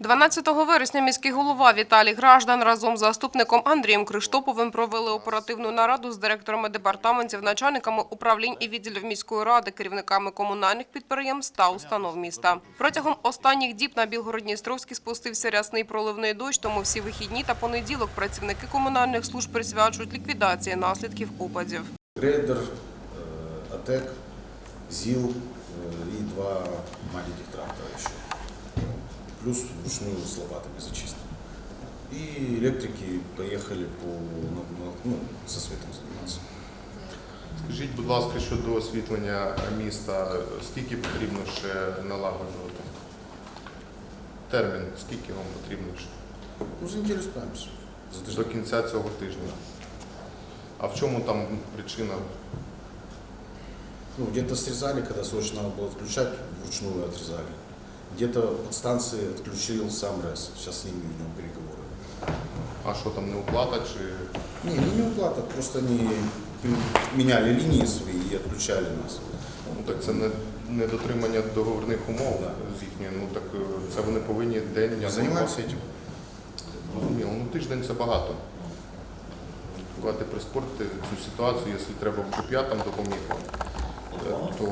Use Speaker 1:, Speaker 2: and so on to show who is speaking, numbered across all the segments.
Speaker 1: 12 вересня міський голова Віталій Граждан разом з заступником Андрієм Криштоповим провели оперативну нараду з директорами департаментів, начальниками управлінь і відділів міської ради, керівниками комунальних підприємств та установ міста. Протягом останніх діб на Білгород-Дністровській спустився рясний проливний дощ, тому всі вихідні та понеділок працівники комунальних служб присвячують ліквідації наслідків опадів.
Speaker 2: Грейдер, э, АТЕК, ЗИЛ э, и два маленьких трактора еще. Плюс вручную с лопатами зачистка. И электрики поехали по, на- на- ну, со светом заниматься.
Speaker 3: Скажіть, будь ласка, щодо освітлення міста, скільки потрібно ще налагоджувати? Термін, скільки вам потрібно ще?
Speaker 2: Ну, за неделю справимся. За
Speaker 3: До кінця цього тижня. А в чому там причина?
Speaker 2: Ну, где-то срезали, когда срочно надо было отключать, вручную отрезали Где-то от станции отключил сам РЭС. Сейчас с ними ведем переговоры.
Speaker 3: А що там не оплата чи
Speaker 2: Не, ну не уплата, просто они меняли линии свои и отключали нас.
Speaker 3: ну, так це не недотримання договірних умов
Speaker 2: Да.
Speaker 3: з їхньої? Ну так е, це вони повинні день
Speaker 2: Я занимаюсь этим.
Speaker 3: Зрозуміло, ну тиждень це багато. Давайте прискорити цю ситуацію, якщо треба, щоб я там допоміг вам, е, то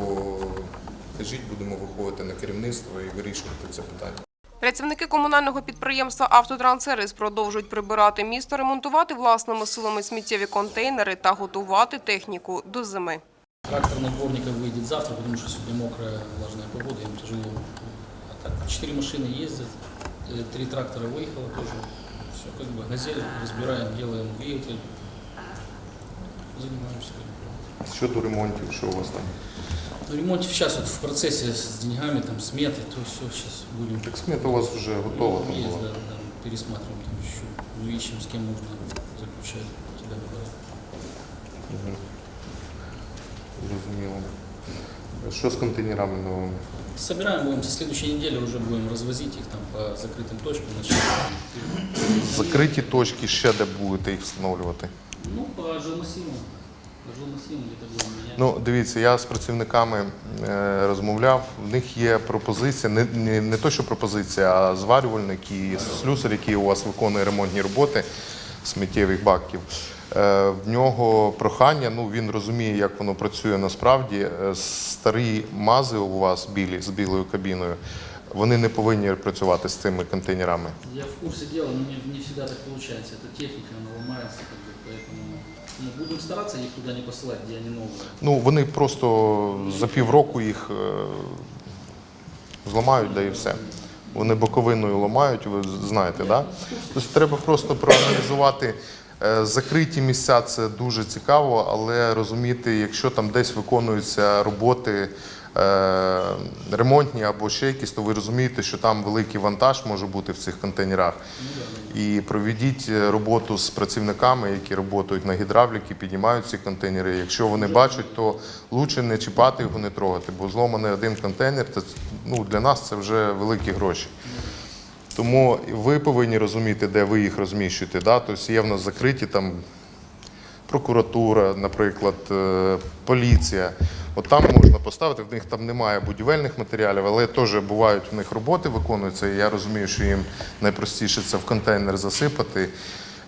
Speaker 3: кажіть, будемо виходити на керівництво і вирішувати це питання.
Speaker 1: Працівники комунального підприємства «Автотранссервіс» продовжують прибирати місто, ремонтувати власними силами сміттєві контейнери та готувати техніку до зими.
Speaker 4: Трактор надворника выйдет завтра, потому что сегодня мокрая, влажная погода, им тяжело. А так, четыре машины ездят, э, три трактора выехало тоже. Все как бы, газель разбираем, делаем двигатель. Занимаемся.
Speaker 3: Щодо ремонтів, що у вас там?
Speaker 4: Ну, ремонт сейчас вот в процессе с деньгами, там, сметы, то все сейчас будем.
Speaker 3: Так смета у вас вже готова там
Speaker 4: Есть,
Speaker 3: була.
Speaker 4: да, да, пересматриваем там еще. Ну, ищем, с кем можно заключать эти договора.
Speaker 3: Мгм. Зрозуміло. Що з контейнерами новими?
Speaker 4: Собираем будем, со следующей недели уже будем развозить их там по закрытым точкам. начать.
Speaker 3: Закриті точки ще де будете їх встановлювати?
Speaker 4: Ну, по жилмассиву.
Speaker 3: Ну, дивіться, я з працівниками е, розмовляв. В них є пропозиція, не, не, не то, що пропозиція, а зварювальник і слюсар, який у вас виконує ремонтні роботи сміттєвих баків. Е, В нього прохання, ну він розуміє, як воно працює насправді. Е, Старі мази у вас білі з білою кабіною Вони не повинні працювати з цими контейнерами.
Speaker 4: Я в курсе дела, но не, не всегда так получается. Это техника, она ломается, как бы, поэтому ну, будем стараться их туда не посылать, где они новые.
Speaker 3: Ну вони просто за півроку їх е, зламають, да і все. Вони боковиною ламають, ви знаєте, так? Да? Тобто треба просто проаналізувати. Е, Закриті місця це дуже цікаво, але розуміти, якщо там десь виконуються роботи е, ремонтні або ще якісь, то ви розумієте, що там великий вантаж може бути в цих контейнерах. І проведіть е, роботу з працівниками, які працюють на гідравліки, піднімають ці контейнери. Якщо вони бачать, то краще не чіпати його, не трогати, бо зломаний один контейнер це ну, для нас це вже великі гроші. Тому ви повинні розуміти, де ви їх розміщуєте. Да? Тобто є в нас закриті там прокуратура, наприклад, е, поліція. От там можна поставити, в них там немає будівельних матеріалів, але теж бувають в них роботи виконуються. І я розумію, що їм найпростіше це в контейнер засипати.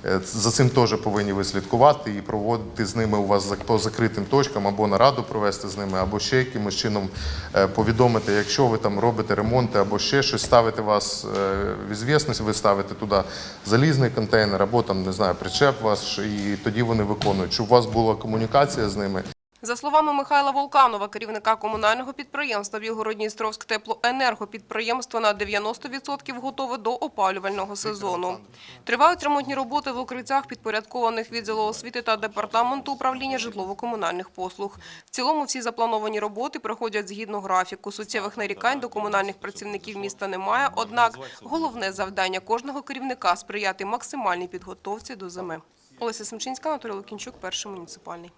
Speaker 3: Е, За цим теж повинні ви слідкувати і проводити з ними у вас по закритим точкам або нараду провести з ними, або ще якимось чином е, повідомити, якщо ви там робите ремонти або ще щось, ставити вас е, в ізвісність, ви ставите туди залізний контейнер, або там не знаю, причеп ваш, і тоді вони виконують, щоб у вас була комунікація з ними.
Speaker 1: За словами Михайла Волканова, керівника комунального підприємства Білгород-Дністровськ теплоенерго, підприємство на 90% готове до опалювального сезону. Тривають ремонтні роботи в укриттях, підпорядкованих відділу освіти та департаменту управління житлово-комунальних послуг. В цілому всі заплановані роботи проходять згідно графіку. Суттєвих нарікань до комунальних працівників міста немає. Однак головне завдання кожного керівника – сприяти максимальній підготовці до зими. Олеся Семчинська, Анатолій Лукінчук, перший муніципальний.